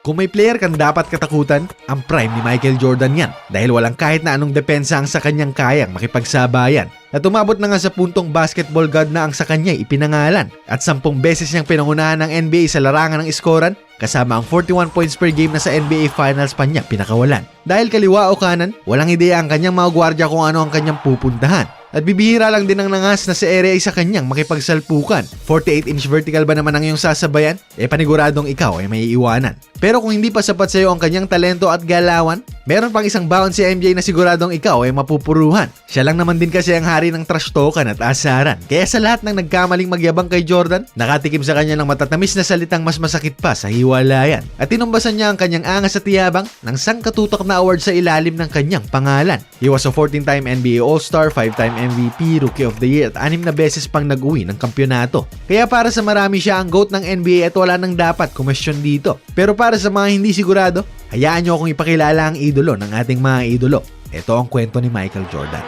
Kung may player kang dapat katakutan, ang prime ni Michael Jordan yan dahil walang kahit na anong depensa ang sa kanyang kayang makipagsabayan. At umabot na nga sa puntong basketball god na ang sa kanya ipinangalan at sampung beses niyang pinangunahan ng NBA sa larangan ng iskoran kasama ang 41 points per game na sa NBA Finals pa niya pinakawalan. Dahil kaliwa o kanan, walang ideya ang kanyang mga gwardya kung ano ang kanyang pupuntahan. At bibihira lang din ang nangas na si area ay sa kanyang makipagsalpukan. 48-inch vertical ba naman ang iyong sasabayan? Eh paniguradong ikaw ay may iwanan. Pero kung hindi pa sapat sa iyo ang kanyang talento at galawan, meron pang isang baon si MJ na siguradong ikaw ay mapupuruhan. Siya lang naman din kasi ang hari ng trash talkan at asaran. Kaya sa lahat ng nagkamaling magyabang kay Jordan, nakatikim sa kanya ng matatamis na salitang mas masakit pa sa hiwalayan. At tinumbasan niya ang kanyang angas at tiyabang ng sangkatutok na award sa ilalim ng kanyang pangalan. He was a 14-time NBA All-Star, 5-time MVP, Rookie of the Year at anim na beses pang nag-uwi ng kampyonato. Kaya para sa marami siya ang GOAT ng NBA at wala nang dapat kumesyon dito. Pero para sa mga hindi sigurado, hayaan nyo akong ipakilala ang idolo ng ating mga idolo. Ito ang kwento ni Michael Jordan.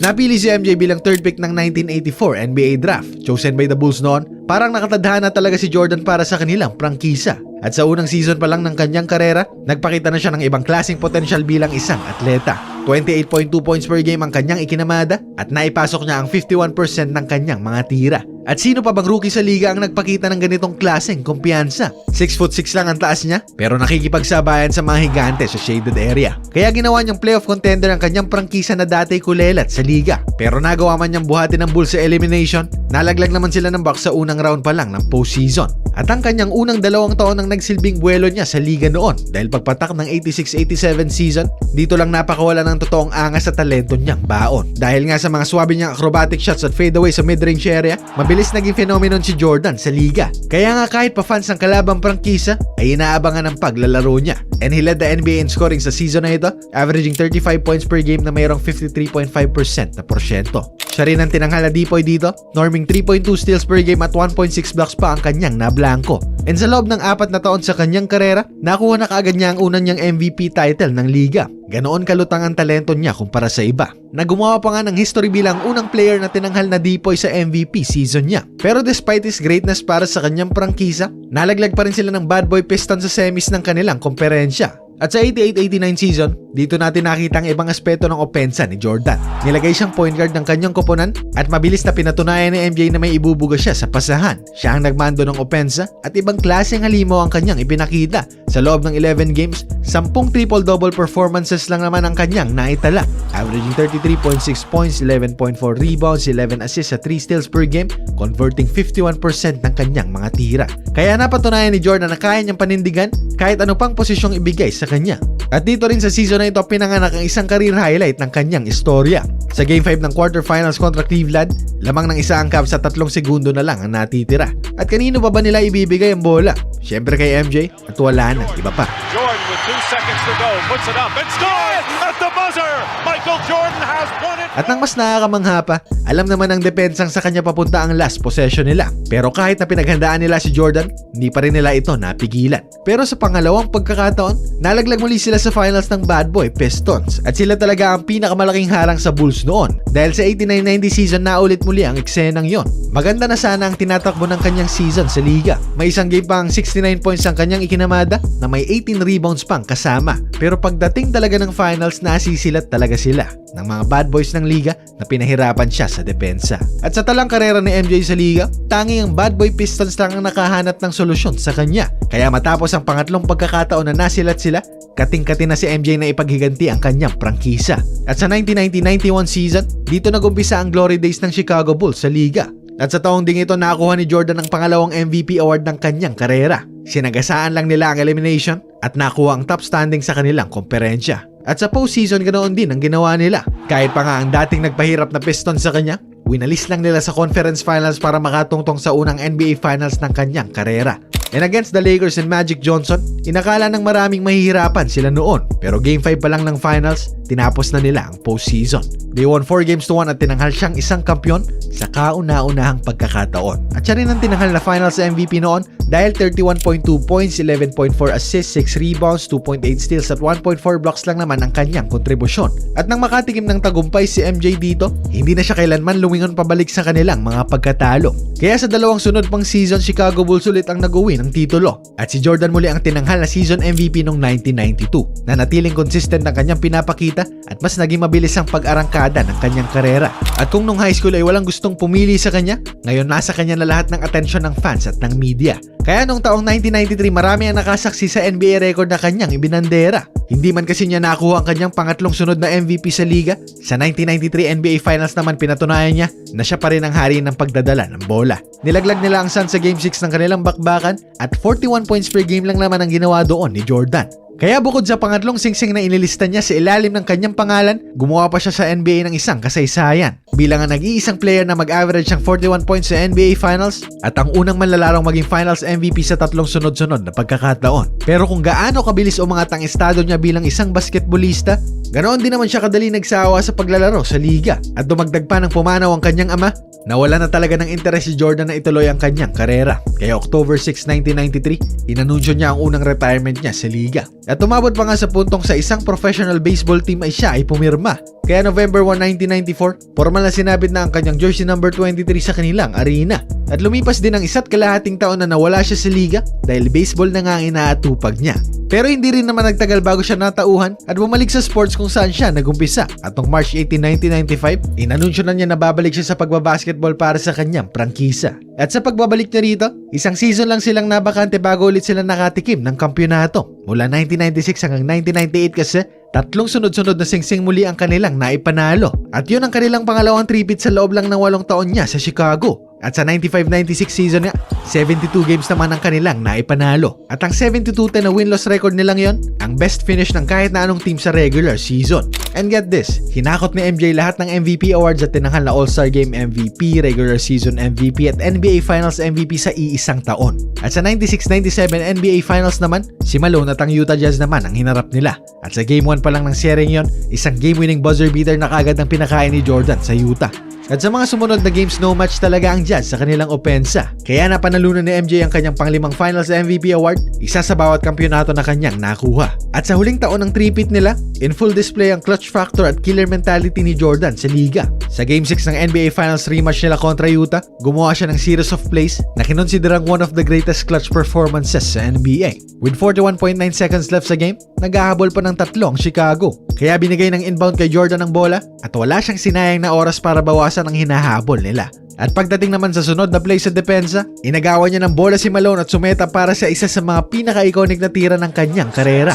Napili si MJ bilang third pick ng 1984 NBA draft. Chosen by the Bulls noon, parang nakatadhana talaga si Jordan para sa kanilang prangkisa. At sa unang season pa lang ng kanyang karera, nagpakita na siya ng ibang klaseng potential bilang isang atleta. 28.2 points per game ang kanyang ikinamada at naipasok niya ang 51% ng kanyang mga tira. At sino pa bang rookie sa liga ang nagpakita ng ganitong klaseng kumpiyansa? 6 foot 6 lang ang taas niya pero nakikipagsabayan sa mga higante sa shaded area. Kaya ginawa niyang playoff contender ang kanyang prangkisa na dati kulelat sa liga. Pero nagawa man niyang buhatin ng Bulls sa elimination, nalaglag naman sila ng Bucks sa unang round pa lang ng postseason. At ang kanyang unang dalawang taon ang nagsilbing buwelo niya sa liga noon dahil pagpatak ng 86-87 season, dito lang napakawala ng totoong angas sa talento niyang baon. Dahil nga sa mga swabe niyang acrobatic shots at fadeaway sa mid-range area, mabilis naging phenomenon si Jordan sa liga. Kaya nga kahit pa fans ng kalabang prangkisa, ay inaabangan ang paglalaro niya. And he led the NBA in scoring sa season na ito, averaging 35 points per game na mayroong 53.5% na porsyento. Siya rin ang tinanghal na Dipoy dito, norming 3.2 steals per game at 1.6 blocks pa ang kanyang nablangko. And sa loob ng apat na taon sa kanyang karera, nakuha na kaagad niya ang unang niyang MVP title ng liga. Ganoon kalutang ang talento niya kumpara sa iba. Nagumawa pa nga ng history bilang unang player na tinanghal na Dipoy sa MVP season niya. Pero despite his greatness para sa kanyang prangkisa, nalaglag pa rin sila ng bad boy Pistons sa semis ng kanilang komperensya. At sa 88-89 season, dito natin nakita ang ibang aspeto ng opensa ni Jordan. Nilagay siyang point guard ng kanyang koponan at mabilis na pinatunayan ni MJ na may ibubuga siya sa pasahan. Siya ang nagmando ng opensa at ibang klaseng halimo ang kanyang ipinakita. Sa loob ng 11 games, 10 triple-double performances lang naman ang kanyang naitala. Averaging 33.6 points, 11.4 rebounds, 11 assists at 3 steals per game, converting 51% ng kanyang mga tira. Kaya napatunayan ni Jordan na kaya niyang panindigan kahit ano pang posisyong ibigay sa kanya. At dito rin sa season na ito pinanganak ang isang career highlight ng kanyang istorya. Sa Game 5 ng quarterfinals kontra Cleveland, lamang ng isa ang Cavs sa tatlong segundo na lang ang natitira. At kanino pa ba nila ibibigay ang bola? Siyempre kay MJ at wala na, iba pa. Jordan with two seconds to go puts it up and scores at the buzzer. Michael Jordan has won it. At nang mas nakakamangha pa, alam naman ng depensang sa kanya papunta ang last possession nila. Pero kahit na pinaghandaan nila si Jordan, hindi pa rin nila ito napigilan. Pero sa pangalawang pagkakataon, nalaglag muli sila sa finals ng Bad Boy Pistons. At sila talaga ang pinakamalaking harang sa Bulls noon. Dahil sa 89-90 season na ulit muli ang eksenang yon. Maganda na sana ang tinatakbo ng kanyang season sa liga. May isang game pang 69 points ang kanyang ikinamada na may 18 rebounds pang kasama. Pero pagdating talaga ng finals, nasisilat talaga sila ng mga bad boys ng liga na pinahirapan siya sa depensa. At sa talang karera ni MJ sa liga, tanging ang bad boy Pistons lang ang nakahanap ng solusyon sa kanya. Kaya matapos ang pangatlong pagkakataon na nasilat sila, kating-kati na si MJ na ipaghiganti ang kanyang prangkisa. At sa 1990-91 season, dito nagumpisa ang glory days ng Chicago Bulls sa liga. At sa taong ding ito nakuha ni Jordan ang pangalawang MVP award ng kanyang karera. Sinagasaan lang nila ang elimination at nakuha ang top standing sa kanilang komperensya. At sa postseason ganoon din ang ginawa nila. Kahit pa nga ang dating nagpahirap na Pistons sa kanya, winalis lang nila sa conference finals para makatungtong sa unang NBA finals ng kanyang karera. And against the Lakers and Magic Johnson, inakala ng maraming mahihirapan sila noon. Pero game 5 pa lang ng finals, tinapos na nila ang postseason. They won 4 games to 1 at tinanghal siyang isang kampyon sa kauna-unahang pagkakataon. At siya rin ang tinanghal na finals MVP noon dahil 31.2 points, 11.4 assists, 6 rebounds, 2.8 steals at 1.4 blocks lang naman ang kanyang kontribusyon. At nang makatikim ng tagumpay si MJ dito, hindi na siya kailanman lumingon pabalik sa kanilang mga pagkatalo. Kaya sa dalawang sunod pang season, Chicago Bulls ulit ang nag-uwi ng titulo. At si Jordan muli ang tinanghal na season MVP noong 1992 na natiling consistent ang kanyang pinapakita at mas naging mabilis ang pag-arangkada ng kanyang karera. At kung nung high school ay walang gustong pumili sa kanya, ngayon nasa kanya na lahat ng atensyon ng fans at ng media. Kaya nung taong 1993 marami ang nakasaksi sa NBA record na kanyang ibinandera. Hindi man kasi niya nakuha ang kanyang pangatlong sunod na MVP sa liga, sa 1993 NBA Finals naman pinatunayan niya na siya pa rin ang hari ng pagdadala ng bola. Nilaglag nila ang Suns sa Game 6 ng kanilang bakbakan at 41 points per game lang naman ang ginawa doon ni Jordan. Kaya bukod sa pangatlong singsing na inilista niya sa ilalim ng kanyang pangalan, gumawa pa siya sa NBA ng isang kasaysayan. Bilang ang nag-iisang player na mag-average ng 41 points sa NBA Finals at ang unang manlalarong maging Finals MVP sa tatlong sunod-sunod na pagkakataon. Pero kung gaano kabilis umangat ang estado niya bilang isang basketballista, ganoon din naman siya kadali nagsawa sa paglalaro sa liga. At dumagdag pa ng pumanaw ang kanyang ama, Nawala na talaga ng interes si Jordan na ituloy ang kanyang karera. Kaya October 6, 1993, inanunsyo niya ang unang retirement niya sa liga. At umabot pa nga sa puntong sa isang professional baseball team ay siya ay pumirma. Kaya November 1, 1994, formal na sinabit na ang kanyang jersey number 23 sa kanilang arena. At lumipas din ang isa't kalahating taon na nawala siya sa liga dahil baseball na nga ang inaatupag niya. Pero hindi rin naman nagtagal bago siya natauhan at bumalik sa sports kung saan siya nagumpisa. At noong March 18, 1995, inanunsyo na niya na babalik siya sa pagbabasketball para sa kanyang prangkisa. At sa pagbabalik niya rito, isang season lang silang nabakante bago ulit sila nakatikim ng kampyonato. Mula 1996 hanggang 1998 kasi, tatlong sunod-sunod na singsing muli ang kanilang naipanalo. At yun ang kanilang pangalawang tripit sa loob lang ng walong taon niya sa Chicago. At sa 95-96 season nga, 72 games naman ang kanilang naipanalo. At ang 72-10 na win-loss record nilang yon, ang best finish ng kahit na anong team sa regular season. And get this, hinakot ni MJ lahat ng MVP awards at tinanghal na All-Star Game MVP, regular season MVP at NBA Finals MVP sa iisang taon. At sa 96-97 NBA Finals naman, si Malone at ang Utah Jazz naman ang hinarap nila. At sa Game 1 pa lang ng seryeng yon, isang game-winning buzzer beater na kagad ang pinakain ni Jordan sa Utah. At sa mga sumunod na games, no match talaga ang Jazz sa kanilang opensa. Kaya napanalunan ni MJ ang kanyang panglimang Finals MVP award, isa sa bawat kampyonato na kanyang nakuha. At sa huling taon ng tripit nila, in full display ang clutch factor at killer mentality ni Jordan sa liga. Sa Game 6 ng NBA Finals rematch nila kontra Utah, gumawa siya ng series of plays na kinonsiderang one of the greatest clutch performances sa NBA. With 41.9 seconds left sa game, naghahabol pa ng tatlo ang Chicago. Kaya binigay ng inbound kay Jordan ang bola at wala siyang sinayang na oras para bawasan ang hinahabol nila. At pagdating naman sa sunod na play sa depensa, inagawa niya ng bola si Malone at sumeta para sa isa sa mga pinaka-iconic na tira ng kanyang karera.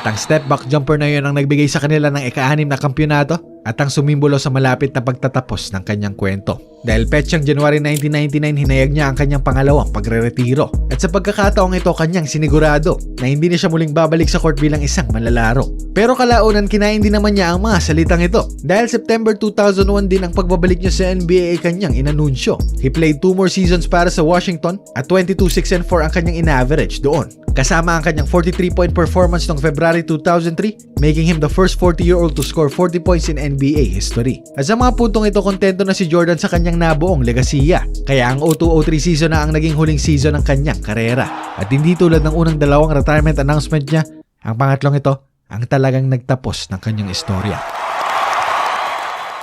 At ang step back jumper na yun ang nagbigay sa kanila ng ika-anim na kampyonato at ang sumimbolo sa malapit na pagtatapos ng kanyang kwento. Dahil petsang January 1999, hinayag niya ang kanyang pangalawang pagre-retiro. At sa pagkakataong ito, kanyang sinigurado na hindi na siya muling babalik sa court bilang isang manlalaro. Pero kalaunan, kinain din naman niya ang mga salitang ito. Dahil September 2001 din ang pagbabalik niya sa NBA ay kanyang inanunsyo. He played two more seasons para sa Washington at 22-6-4 ang kanyang in-average doon. Kasama ang kanyang 43-point performance noong February 2003, making him the first 40-year-old to score 40 points in NBA history. At sa mga puntong ito, kontento na si Jordan sa kanyang nabuong legasiya. Kaya ang 02-03 season na ang naging huling season ng kanyang karera. At hindi tulad ng unang dalawang retirement announcement niya, ang pangatlong ito ang talagang nagtapos ng kanyang istorya.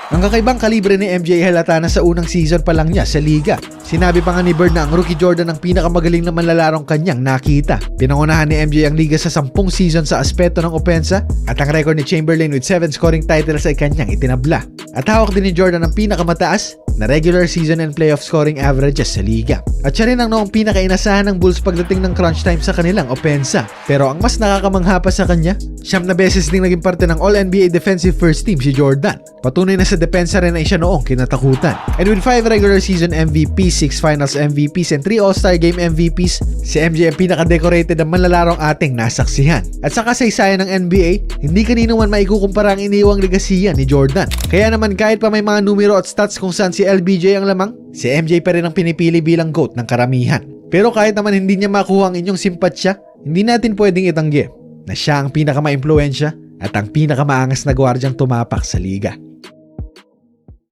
Ang kakaibang kalibre ni MJ halata na sa unang season pa lang niya sa liga. Sinabi pa nga ni Bird na ang rookie Jordan ang pinakamagaling na manlalarong kanyang nakita. Pinangunahan ni MJ ang liga sa 10 season sa aspeto ng opensa at ang record ni Chamberlain with 7 scoring titles ay kanyang itinabla. At hawak din ni Jordan ang pinakamataas na regular season and playoff scoring averages sa liga. At siya rin ang noong pinakainasahan ng Bulls pagdating ng crunch time sa kanilang opensa. Pero ang mas nakakamangha pa sa kanya, siyam na beses ding naging parte ng All-NBA Defensive First Team si Jordan. Patunay na sa depensa rin ay siya noong kinatakutan. And with 5 regular season MVPs, 6 finals MVPs, and 3 All-Star Game MVPs, si MJ ang pinaka-decorated na manlalarong ating nasaksihan. At sa kasaysayan ng NBA, hindi kanino man maikukumpara ang iniwang legasiya ni Jordan. Kaya naman kahit pa may mga numero at stats kung saan si LBJ ang lamang, si MJ pa rin ang pinipili bilang GOAT ng karamihan. Pero kahit naman hindi niya makuha ang inyong simpatsya, hindi natin pwedeng itanggi na siya ang pinakama-impluensya at ang pinakamaangas na gwardyang tumapak sa liga.